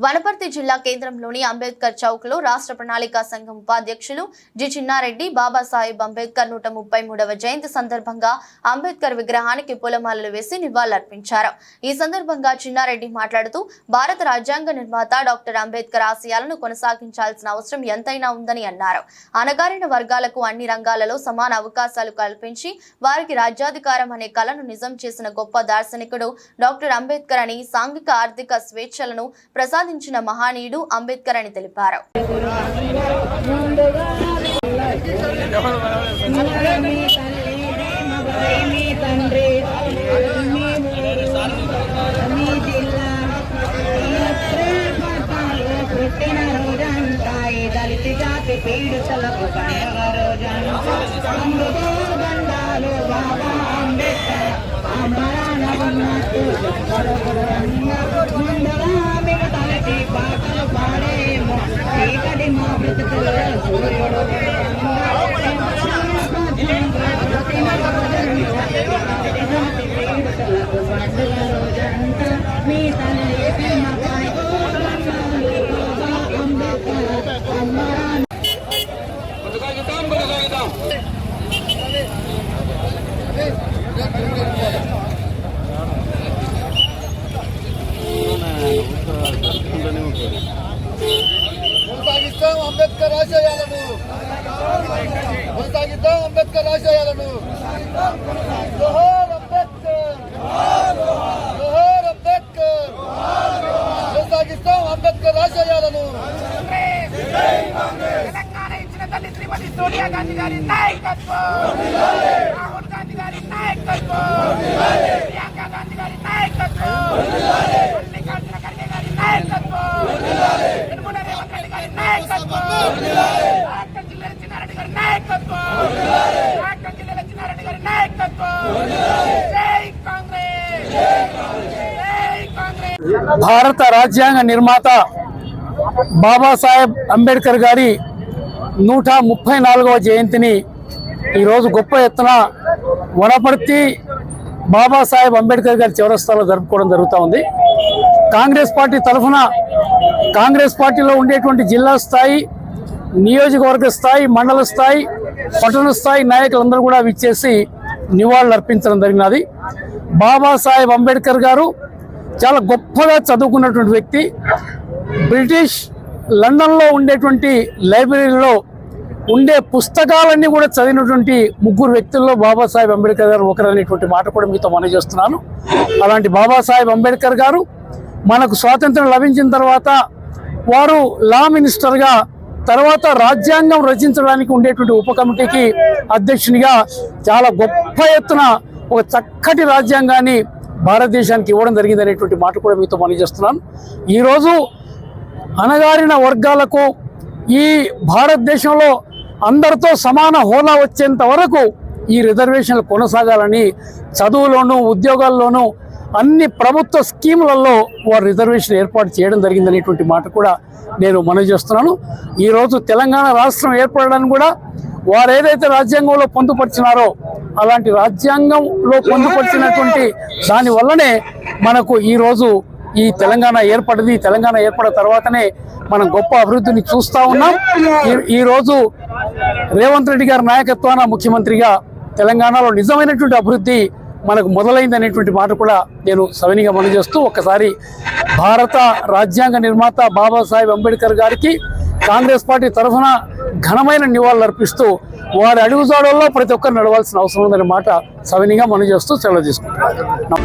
వనపర్తి జిల్లా కేంద్రంలోని అంబేద్కర్ చౌక్లో రాష్ట్ర ప్రణాళికా సంఘం ఉపాధ్యక్షులు జి చిన్నారెడ్డి బాబాసాహెబ్ అంబేద్కర్ నూట ముప్పై మూడవ జయంతి సందర్భంగా అంబేద్కర్ విగ్రహానికి పూలమాలలు వేసి నివాళులర్పించారు. ఈ సందర్భంగా చిన్నారెడ్డి మాట్లాడుతూ భారత రాజ్యాంగ నిర్మాత డాక్టర్ అంబేద్కర్ ఆశయాలను కొనసాగించాల్సిన అవసరం ఎంతైనా ఉందని అన్నారు. అణగారిన వర్గాలకు అన్ని రంగాలలో సమాన అవకాశాలు కల్పించి వారికి రాజ్యాధికారం అనే కలను నిజం చేసిన గొప్ప దార్శనికుడు డాక్టర్ అంబేద్కర్ అని సాంఘిక ఆర్థిక స్వేచ్ఛలను సాధించిన మహానీయుడు అంబేద్కర్ అని తెలిపారు. మీ すごい。అంబేద్కర్ ఆశయాలను కొనసాగిద్దాం అంబేద్కర్ ఆశయాలను. జోహార్ అంబేద్కర్. జోహార్ అంబేద్కర్. కొనసాగిస్తాం అంబేద్కర్ ఆశయాలను. సోనియా గాంధీ గారి నాయకత్వం. రాహుల్ గాంధీ గారి నాయకత్వం ప్రియాంక గాంధీ గారి నాయకత్వం మల్లికార్జున ఖర్గే గారి నాయకత్వం యనమల రేవంత్ రెడ్డి గారి నాయకత్వం డాక్టర్ జిల్లాల చిన్నారెడ్డి గారి నాయకత్వం డాక్టర్ జిల్లాల చిన్నారెడ్డి గారి నాయకత్వం జై కాంగ్రెస్ జై కాంగ్రెస్ భారత రాజ్యాంగ నిర్మాత బాబాసాహెబ్ అంబేద్కర్ గారి నూట ముప్పై నాలుగవ జయంతిని ఈరోజు గొప్ప ఎత్తున వనపర్తి బాబాసాహెబ్ అంబేద్కర్ గారి చివరస్థాలో జరుపుకోవడం జరుగుతూ ఉంది. కాంగ్రెస్ పార్టీ తరఫున కాంగ్రెస్ పార్టీలో ఉండేటువంటి జిల్లా స్థాయి నియోజకవర్గ స్థాయి మండల స్థాయి పట్టణ స్థాయి నాయకులందరూ కూడా విచ్చేసి నివాళులు అర్పించడం జరిగినది. బాబాసాహెబ్ అంబేద్కర్ గారు చాలా గొప్పగా చదువుకున్నటువంటి వ్యక్తి. బ్రిటిష్ లండన్లో ఉండేటువంటి లైబ్రరీలో ఉండే పుస్తకాలన్నీ కూడా చదివినటువంటి ముగ్గురు వ్యక్తుల్లో బాబాసాహెబ్ అంబేద్కర్ గారు ఒకరు అనేటువంటి మాట కూడా మీతో మనం చేస్తున్నాను. అలాంటి బాబాసాహెబ్ అంబేద్కర్ గారు మనకు స్వాతంత్రం లభించిన తర్వాత వారు లా మినిస్టర్గా తర్వాత రాజ్యాంగం రచించడానికి ఉండేటువంటి ఉప కమిటీకి అధ్యక్షునిగా చాలా గొప్ప ఎత్తున ఒక చక్కటి రాజ్యాంగాన్ని భారతదేశానికి ఇవ్వడం జరిగింది అనేటువంటి మాట కూడా మీతో మనం చేస్తున్నాను ఈరోజు అణగారిన వర్గాలకు ఈ భారతదేశంలో అందరితో సమాన హోదా వచ్చేంత వరకు ఈ రిజర్వేషన్లు కొనసాగాలని చదువులోనూ ఉద్యోగాల్లోనూ అన్ని ప్రభుత్వ స్కీములలో వారు రిజర్వేషన్ ఏర్పాటు చేయడం జరిగిందనేటువంటి మాట కూడా నేను మనవి చేస్తున్నాను. ఈరోజు తెలంగాణ రాష్ట్రం ఏర్పడడానికి కూడా వారు ఏదైతే రాజ్యాంగంలో పొందుపరిచినారో అలాంటి రాజ్యాంగంలో పొందుపరిచినటువంటి దాని వల్లనే మనకు ఈరోజు ఈ తెలంగాణ ఏర్పడింది. తెలంగాణ ఏర్పడిన తర్వాతనే మనం గొప్ప అభివృద్ధిని చూస్తూ ఉన్నాం. ఈ- ఈరోజు రేవంత్ రెడ్డి గారి నాయకత్వాన ముఖ్యమంత్రిగా తెలంగాణలో నిజమైనటువంటి అభివృద్ధి మనకు మొదలైంది అనేటువంటి మాట కూడా నేను సవినిగా మనం చేస్తూ ఒక్కసారి భారత రాజ్యాంగ నిర్మాత బాబాసాహెబ్ అంబేద్కర్ గారికి కాంగ్రెస్ పార్టీ తరఫున ఘనమైన నివాళులు అర్పిస్తూ వారి అడుగుజాడల్లో ప్రతి ఒక్కరు నడవాల్సిన అవసరం ఉందనే మాట సవినిగా మనం చేస్తూ సెలవు తీసుకుంటున్నాం.